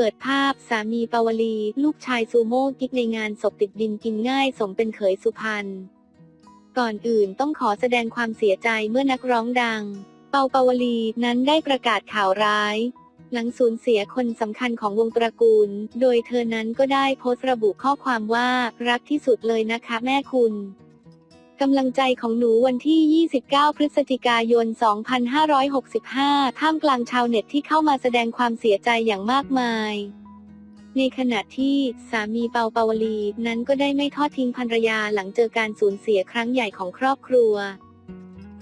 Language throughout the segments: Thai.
ปิดภาพสามีปาวลี ลูกชายซูโม่กิ๊กในงานศพติดดินกินง่ายสมเป็นเขยสุพรรณ ก่อนอื่นต้องขอแสดงความเสียใจเมื่อนักร้องดัง เปาปาวลีนั้นได้ประกาศข่าวร้าย หลังสูญเสียคนสำคัญของวงตระกูล โดยเธอนั้นก็ได้โพสต์ระบุข้อความว่ารักที่สุดเลยนะคะแม่คุณ กำลังใจของหนูวันที่ 29 พฤศจิกายน 2565 ท่ามกลางชาวเน็ตที่เข้ามาแสดงความเสียใจอย่างมากมาย ในขณะที่สามีเปาเปาวลีนั้นก็ได้ไม่ทอดทิ้งภรรยาหลังเจอการสูญเสียครั้งใหญ่ของครอบครัว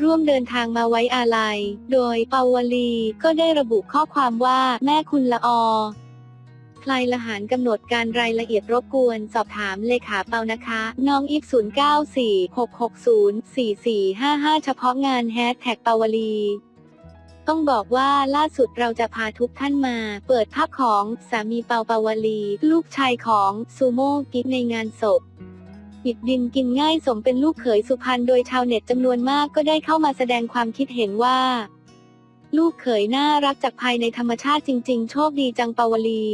ร่วมเดินทางมาไว้อาลัย โดยเปาวลีก็ได้ระบุข้อความว่าแม่คุณละอ อใครละหารกำหนดการรายละเอียดรบกวนสอบถามเลขาเปานะคะ น้องอีฟ0946604455 เฉพาะงานแฮชแท็กเปาวลีต้องบอกว่าล่าสุดเราจะพาทุกท่านมา เปิดภาพของสามีเปาเปาวลี ลูกชายของซูโม่กิ๊กในงานศพหิดดินกินง่ายสมเป็นลูกเขยสุพรรณโดยชาวเน็ตจำนวนมากก็ได้เข้ามาแสดงความคิดเห็นว่า ลูกเขยน่ารักจากภายในธรรมชาติจริง ๆ โชคดีจังปาวลี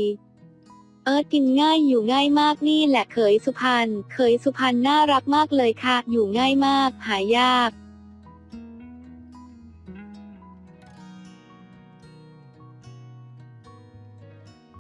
เอิร์ธกินง่ายอยู่ง่ายมากนี่แหละเขยสุพรรณเขยสุพรรณน่ารักมากเลยค่ะ อยู่ง่ายมาก หายาก